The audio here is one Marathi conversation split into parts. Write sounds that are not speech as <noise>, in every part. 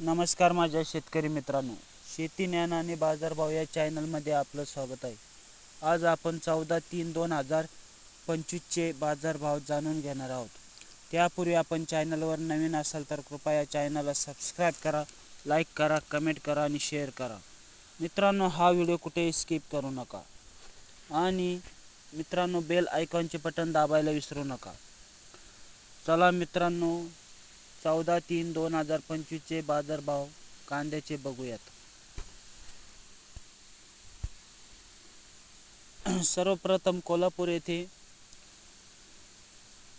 नमस्कार माझ्या शेतकरी मित्रांनो. शेती ज्ञान आणि बाजारभाव या चॅनलमध्ये आपलं स्वागत आहे. आज आपण चौदा तीन दोन हजार पंचवीसचे बाजारभाव जाणून घेणार आहोत. त्यापूर्वी आपण चॅनलवर नवीन असाल तर कृपया चॅनलला सबस्क्राईब करा लाईक करा कमेंट करा आणि शेअर करा. मित्रांनो हा व्हिडिओ कुठेही स्किप करू नका. आणि मित्रांनो बेल आयकॉनचे बटन दाबायला विसरू नका. चला मित्रांनो चौदा तीन दोन हजार पंचवीसचे बाजारभाव कांद्याचे बघूयात. सर्वप्रथम कोल्हापूर येथे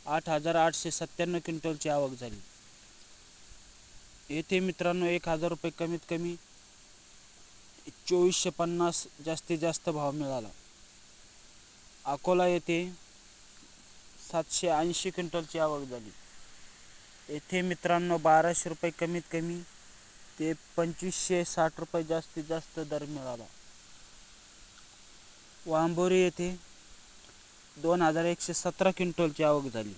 आठ हजार आठशे सत्त्याण्णव क्विंटलची आवक झाली. येथे मित्रांनो एक हजार रुपये कमीत कमी चोवीसशे पन्नास जास्तीत जास्त भाव मिळाला. अकोला येथे सातशे ऐंशी क्विंटलची आवक झाली. येथे मित्रांनो बाराशे रुपये कमीत कमी ते पंचवीसशे साठ रुपये जास्तीत जास्त दर मिळाला. वांबोरी येथे दोन हजार एकशे सतरा क्विंटलची आवक झाली.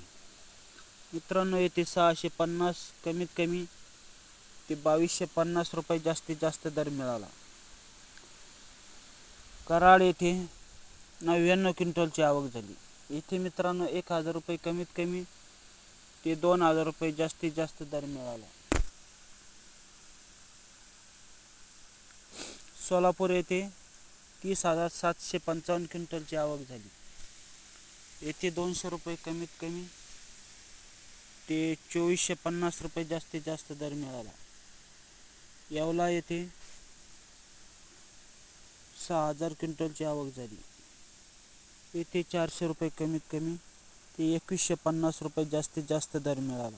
मित्रांनो येथे सहाशे पन्नास कमीत कमी ते बावीसशे पन्नास रुपये जास्तीत जास्त दर मिळाला. कराड येथे नव्याण्णव क्विंटलची आवक झाली. येथे मित्रांनो एक हजार रुपये कमीत कमी ते दोन हजार रुपये जास्तीत जास्त दर मिळाला. सोलापूर येथे तीस हजार सातशे पंचावन्न क्विंटलची आवक झाली. येथे दोनशे रुपये कमीत कमी ते चोवीसशे पन्नास रुपये जास्तीत जास्त दर मिळाला. येवला येथे सहा हजार क्विंटलची आवक झाली. येथे चारशे रुपये कमीत कमी ते एकवीसशे पन्नास रुपये जास्तीत जास्त दर मिळाला.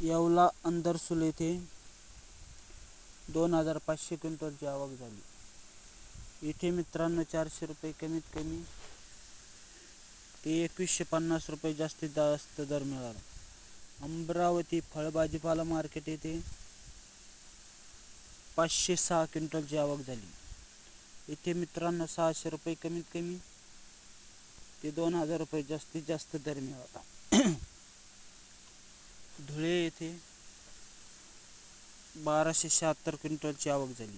येवला अंदरसूल येथे दोन हजार पाचशे क्विंटलची आवक झाली. इथे मित्रांनो चारशे रुपये कमीत कमी ते एकवीसशे पन्नास रुपये जास्तीत जास्त दर मिळाला. अमरावती फळभाजीपाला मार्केट येथे पाचशे सहा क्विंटलची आवक झाली. इथे मित्रांनो सहाशे रुपये कमीत कमी ते दोन हजार रुपये जास्तीत जास्त दर मिळाला <coughs> धुळे येथे बाराशे शहात्तर क्विंटलची आवक झाली.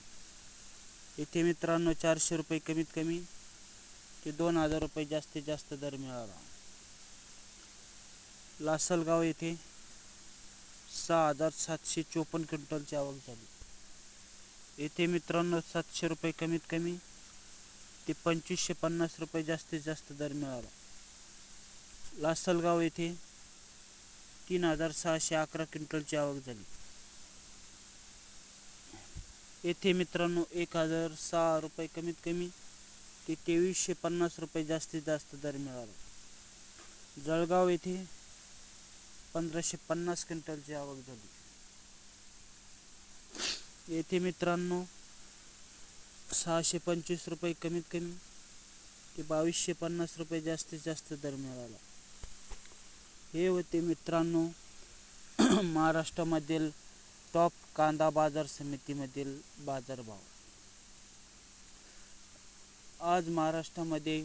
येथे मित्रांनो चारशे रुपये कमीत कमी ते दोन हजार रुपये जास्तीत जास्त दर मिळाला लासलगाव येथे सहा हजार सातशे चोपन्न क्विंटलची आवक झाली. येथे मित्रांनो सातशे रुपये कमीत कमी ते पंचवीसशे पन्नास रुपये जास्तीत जास्त दर मिळाला. लासलगाव येथे तीन हजार सहाशे अकरा क्विंटलची आवक झाली. येथे मित्रांनो एक हजार सहा रुपये कमीत कमी ते तेवीसशे पन्नास रुपये जास्तीत जास्त दर मिळाला. जळगाव येथे पंधराशे पन्नास क्विंटलची आवक झाली. येथे मित्रांनो सहाशे पंचवीस रुपये कमीत कमी ते बावीसशे पन्नास रुपये जास्तीत जास्त दर मिळाला. हे होते मित्रांनो <clears throat> महाराष्ट्रामधील टॉप कांदा बाजार समितीमधील बाजारभाव. आज महाराष्ट्रामध्ये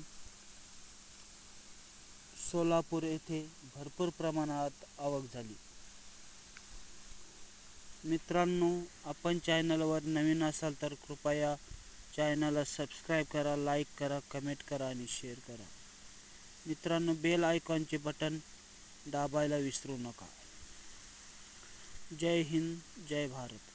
सोलापूर येथे भरपूर प्रमाणात आवक झाली. मित्रांनो आपण चॅनलवर नवीन असाल तर कृपया चॅनलला सबस्क्राईब करा लाईक करा कमेंट करा आणि शेअर करा. मित्रांनो बेल आयकॉनचे बटन दाबायला विसरू नका. जय हिंद जय भारत.